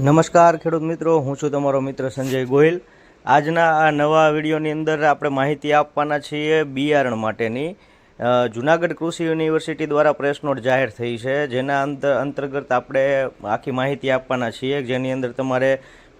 નમસ્કાર ખેડૂત મિત્રો, હું છું તમારો મિત્ર સંજય ગોહિલ. આજના આ નવા વિડીયોની અંદર આપણે માહિતી આપવાના છીએ બિયારણ માટેની. જુનાગઢ કૃષિ યુનિવર્સિટી દ્વારા પ્રેસ નોટ જાહેર થઈ છે, જેના અંતર અંતર્ગત આપણે આખી માહિતી આપવાના છીએ, જેની અંદર તમારે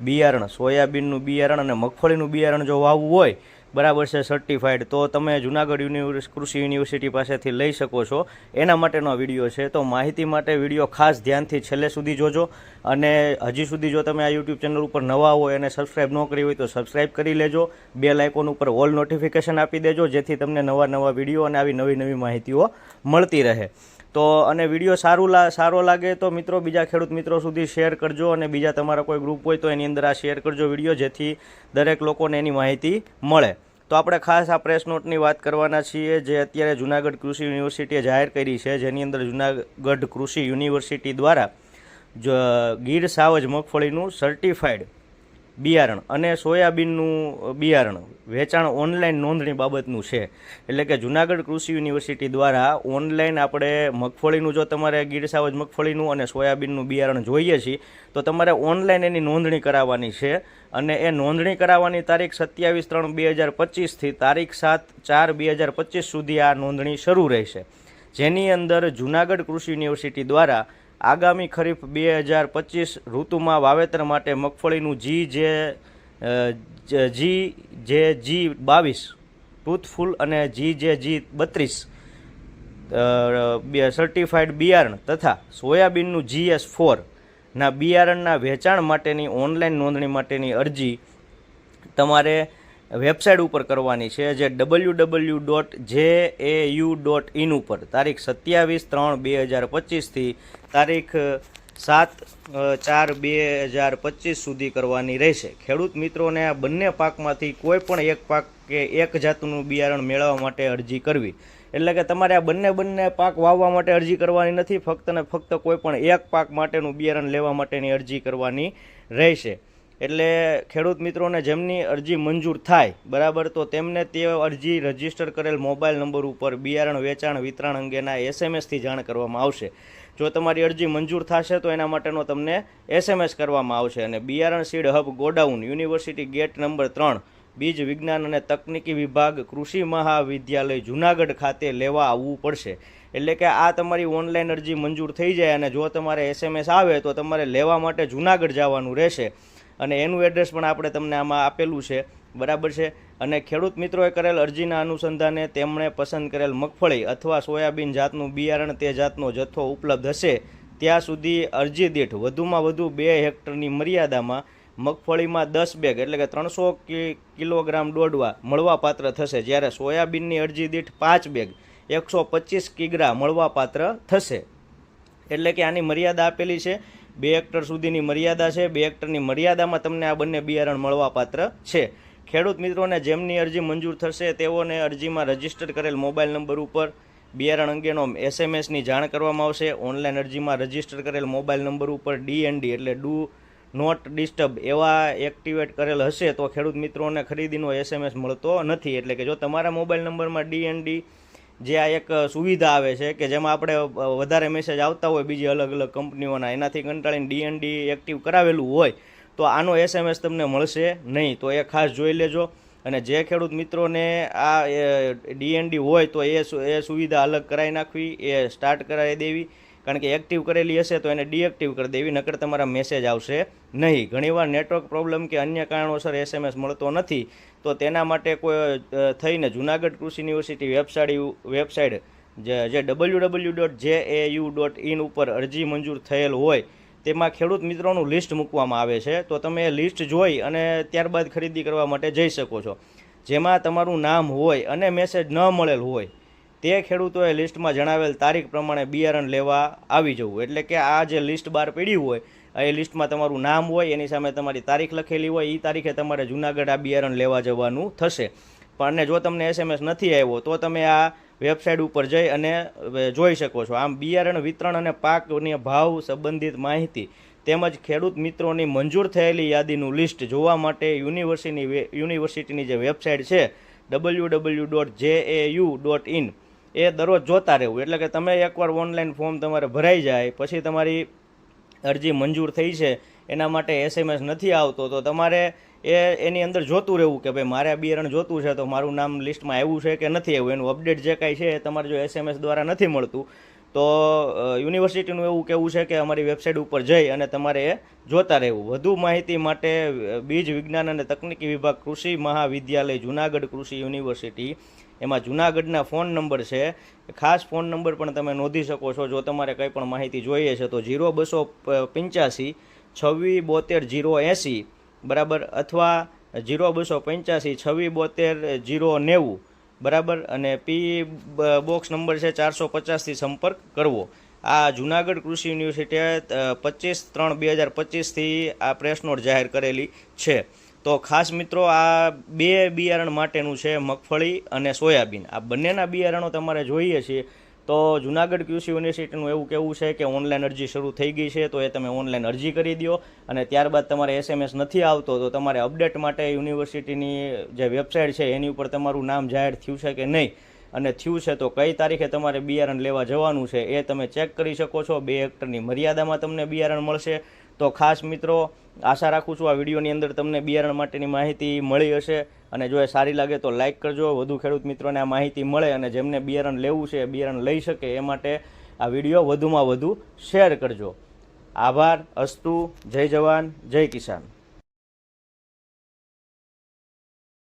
બિયારણ, સોયાબીનનું બિયારણ અને મગફળીનું બિયારણ જો વાવવું હોય બરાબર છે સર્ટિફાઈડ તો તમે જુનાગઢ યુનિવર્સ, કૃષિ યુનિવર્સિટી પાસેથી લઈ શકો છો. એના માટેનો વીડિયો છે. તો માહિતી માટે વીડિયો ખાસ ધ્યાનથી છેલ્લે સુધી જોજો. અને હજી સુધી જો તમે આ યુટ્યુબ ચેનલ ઉપર નવા હોય અને સબસ્ક્રાઇબ ન કરી હોય તો સબસ્ક્રાઇબ કરી લેજો. બે લાઇકોન ઉપર ઓલ નોટિફિકેશન આપી દેજો, જેથી તમને નવા નવા વીડિયો અને આવી નવી નવી માહિતીઓ મળતી રહે. તો અને વીડિયો સારું લા, સારો લાગે તો મિત્રો બીજા ખેડૂત મિત્રો સુધી શેર કરજો અને બીજા તમારા કોઈ ગ્રુપ હોય તો એની અંદર આ શેર કરજો વીડિયો, જેથી દરેક લોકોને એની માહિતી મળે. તો આપણે ખાસ આ પ્રેસ નોટની વાત કરવાના છીએ, જે અત્યારે જુનાગઢ કૃષિ યુનિવર્સિટીએ જાહેર કરી છે. જેની અંદર જુનાગઢ કૃષિ યુનિવર્સિટી દ્વારા જ, ગીર સાવજ મગફળીનું સર્ટિફાઈડ બિયારણ અને સોયાબીનનું બિયારણ. વેચાણ ઓનલાઈન નોંધણી બાબતનું છે. એટલે કે જુનાગઢ કૃષિ યુનિવર્સિટી દ્વારા ઓનલાઈન આપણે મગફળીનું, જો તમારે ગીર સાવજ મગફળીનું અને સોયાબીનનું બિયારણ જોઈએ છીએ, તો તમારે ઓનલાઈન એની નોંધણી કરાવવાની છે. અને એ નોંધણી કરાવવાની તારીખ સત્યાવીસ ત્રણ બે હજાર પચીસથી તારીખ સાત ચાર બે હજાર પચીસ સુધી આ નોંધણી શરૂ રહેશે. જેની અંદર જુનાગઢ કૃષિ યુનિવર્સિટી દ્વારા આગામી ખરીફ બે હજાર પચીસ ઋતુમાં વાવેતર માટે મગફળીનું જી જે જી જે જી બાવીસ, ટૂથફૂલ અને જી જે જી બત્રીસ સર્ટિફાઈડ બિયારણ તથા સોયાબીનનું જીએસ ફોરના બિયારણના વેચાણ માટેની ઓનલાઈન નોંધણી માટેની અરજી તમારે વેબસાઇટ ઉપર કરવાની છે, જે W W dot J A U dot in ઉપર. તારીખ સત્યાવીસ ત્રણ બે હજાર પચીસથી તારીખ સાત ચાર બે હજાર પચીસ સુધી કરવાની રહેશે. ખેડૂત મિત્રોને આ બંને પાકમાંથી કોઈ પણ એક પાક કે એક જાતનું બિયારણ મેળવવા માટે અરજી કરવી. એટલે કે તમારે આ બંને બંને પાક વાવવા માટે અરજી કરવાની નથી, ફક્ત ને ફક્ત કોઈ પણ એક પાક માટેનું બિયારણ લેવા માટેની અરજી કરવાની રહેશે. એટલે ખેડૂત મિત્રોને જેમની અરજી મંજૂર થાય, બરાબર, તો તેમને તે અરજી રજિસ્ટર કરેલ મોબાઈલ નંબર ઉપર બિયારણ વેચાણ વિતરણ અંગેના એસએમએસથી જાણ કરવામાં આવશે. જો તમારી અરજી મંજૂર થશે, તો એના માટેનો તમને એસએમએસ કરવામાં આવશે અને બિયારણ seed hub godown university gate number ત્રણ, બીજ વિજ્ઞાન અને તકનીકી વિભાગ કૃષિ મહાવિદ્યાલય જુનાગઢ ખાતે લેવા આવવું પડશે. એટલે કે આ તમારી ઓનલાઈન અરજી મંજૂર થઈ જાય અને જો તમારે એસએમએસ આવે, તો તમારે લેવા માટે જુનાગઢ જવાનું રહેશે. અને એનું એડ્રેસ પણ આપણે તમને આમાં આપેલું છે. બરાબર છે? અને ખેડૂત મિત્રોએ કરેલ અરજીના અનુસંધાને તેમણે પસંદ કરેલ મગફળી અથવા સોયાબીન જાતનું બિયારણ તે જાતનો જથ્થો ઉપલબ્ધ હશે. ત્યાં સુધી અરજી દીઠ વધુમાં વધુ બે હેક્ટરની મર્યાદામાં મગફળીમાં દસ બેગ એટલે કે ત્રણસો કિલોગ્રામ દોડવા મળવાપાત્ર થશે. જ્યારે સોયાબીનની અરજી દીઠ પાંચ બેગ એકસો પચીસ કિગ્રા મળવાપાત્ર થશે. એટલે કે આની મર્યાદા આપેલી છે. બે હેક્ટર સુધીની મર્યાદા છે. બે હેક્ટરની મર્યાદામાં તમને આ બંને બિયારણ મળવાપાત્ર છે. ખેડૂત મિત્રોને જેમની અરજી મંજૂર થશે, તેઓને અરજીમાં રજિસ્ટર કરેલ મોબાઈલ નંબર ઉપર બિયારણ અંગેનો એસએમએસની જાણ કરવામાં આવશે. ઓનલાઈન અરજીમાં રજિસ્ટર કરેલ મોબાઈલ નંબર ઉપર ડીએનડી એટલે ડુ નોટ ડિસ્ટર્બ એવા એક્ટિવેટ કરેલ હશે તો ખેડૂત મિત્રોને ખરીદીનો એસએમએસ મળતો નથી. એટલે કે જો તમારા મોબાઈલ નંબરમાં ડીએનડી જે આ એક સુવિધા આવે છે કે જેમાં આપણે વધારે મેસેજ આવતા હોય બીજી અલગ અલગ કંપનીઓના, એનાથી કંટાળીને ડીએનડી એક્ટિવ કરાવેલું હોય, તો આનો એસએમએસ તમને મળશે નહીં. તો એ ખાસ જોઈ લેજો. અને જે ખેડૂત મિત્રોને આ ડીએનડી હોય તો એ એ સુવિધા અલગ કરાવી નાખવી, એ સ્ટાર્ટ કરાવી દેવી. કારણ કે એક્ટિવ કરેલી હશે તો એને ડીએક્ટિવ કરી દેવી, નકર તમારા મેસેજ આવશે નહીં. ઘણીવાર નેટવર્ક પ્રોબ્લેમ કે અન્ય કારણોસર એસએમએસ મળતો નથી, તો તેના માટે કોઈ થઈને જુનાગઢ કૃષિ યુનિવર્સિટી વેબસાઇટ વેબસાઇટ જે W W dot J A U dot in ઉપર અરજી મંજૂર થયેલ હોય, તેમાં ખેડૂત મિત્રોનું લિસ્ટ મૂકવામાં આવે છે. તો તમે એ લિસ્ટ જોઈ અને ત્યારબાદ ખરીદી કરવા માટે જઈ શકો છો. જેમાં તમારું નામ હોય અને મેસેજ ન મળેલ હોય તે ખેડૂતોએ લિસ્ટમાં જણાવેલ તારીખ પ્રમાણે બિયારણ લેવા આવી જવું. એટલે કે આ જે લિસ્ટ બહાર પડી હોય એ લિસ્ટમાં તમારું નામ હોય, એની સામે તમારી તારીખ લખેલી હોય એ તારીખે તમારે જુનાગઢ આ બિયારણ લેવા જવાનું થશે. પણ અને જો તમને એસએમએસ નથી આવ્યો, તો તમે આ વેબસાઇટ ઉપર જઈ અને જોઈ શકો છો. આમ બિયારણ વિતરણ અને પાકની ભાવ સંબંધિત માહિતી તેમજ ખેડૂત મિત્રોની મંજૂર થયેલી યાદીનું લિસ્ટ જોવા માટે યુનિવર્સિટીની યુનિવર્સિટીની જે વેબસાઇટ છે, W W dot J A U dot in એ દરરોજ જોતા રહેવું. એટલે કે તમે એકવાર ઓનલાઈન ફોર્મ તમારે ભરાઈ જાય, પછી તમારી અરજી મંજૂર થઈ છે, એના માટે એસએમએસ નથી આવતો, તો તમારે એ એની અંદર જોતું રહેવું કે ભાઈ મારે આ બિયારણ જોતું છે, તો મારું નામ લિસ્ટમાં આવ્યું છે કે નથી આવ્યું? એનું અપડેટ જે કાંઈ છે એ તમારે જો એસએમએસ દ્વારા નથી મળતું. તો યુનિવર્સિટીનું એવું કહેવું છે કે અમારી વેબસાઇટ ઉપર જઈ અને તમારે એ જોતા રહેવું. વધુ માહિતી માટે બીજ વિજ્ઞાન અને તકનીકી વિભાગ કૃષિ મહાવિદ્યાલય, જુનાગઢ કૃષિ યુનિવર્સિટી. એમાં જુનાગઢના ફોન નંબર છે. ખાસ ફોન નંબર પણ તમે નોંધી શકો છો. જો તમારે કંઈ પણ માહિતી જોઈએ છે તો જીરો બસો પંચ્યાસી છવ્વીસ બોતેર જીરો એંસી, બરાબર? અથવા જીરો બસો પંચ્યાસી છવ્વીસ બોતેર જીરો નેવું. બરાબર? અને પી બોક્સ નંબર છે ચારસો પચાસથી સંપર્ક કરવો. આ જુનાગઢ કૃષિ યુનિવર્સિટીએ પચીસ ત્રણ બે હજાર પચીસથી આ પ્રેસ નોટ જાહેર કરેલી છે. તો ખાસ મિત્રો, આ બે બિયારણ માટેનું છે મગફળી અને સોયાબીન. આ બંનેના બિયારણો તમારે જોઈએ છે તો જુનાગઢ કૃષિ યુનિવર્સિટીનું એવું કહેવું છે કે ઓનલાઈન અરજી શરૂ થઈ ગઈ છે, તો એ તમે ઓનલાઈન અરજી કરી દો અને ત્યારબાદ તમારે એસએમએસ નથી આવતો, તો તમારે અપડેટ માટે યુનિવર્સિટીની જે વેબસાઇટ છે એની ઉપર તમારું નામ જાહેર થયું છે કે નહીં? અને થયું છે તો કઈ તારીખે તમારે બિયારણ લેવા જવાનું છે એ તમે ચેક કરી શકો છો. બે હેક્ટરની મર્યાદામાં તમને બિયારણ મળશે. તો ખાસ મિત્રો, આશા રાખું છું આ વિડીયોની અંદર તમને બિયારણ માટેની માહિતી મળી હશે. અને જો એ સારી લાગે તો લાઇક કરજો. વધુ ખેડૂત મિત્રોને આ માહિતી મળે અને જેમને બિયારણ લેવું છે, બિયારણ લઈ શકે એ માટે આ વીડિયો વધુમાં વધુ શેર કરજો. આભાર, અસ્તુ, જય જવાન, જય કિસાન.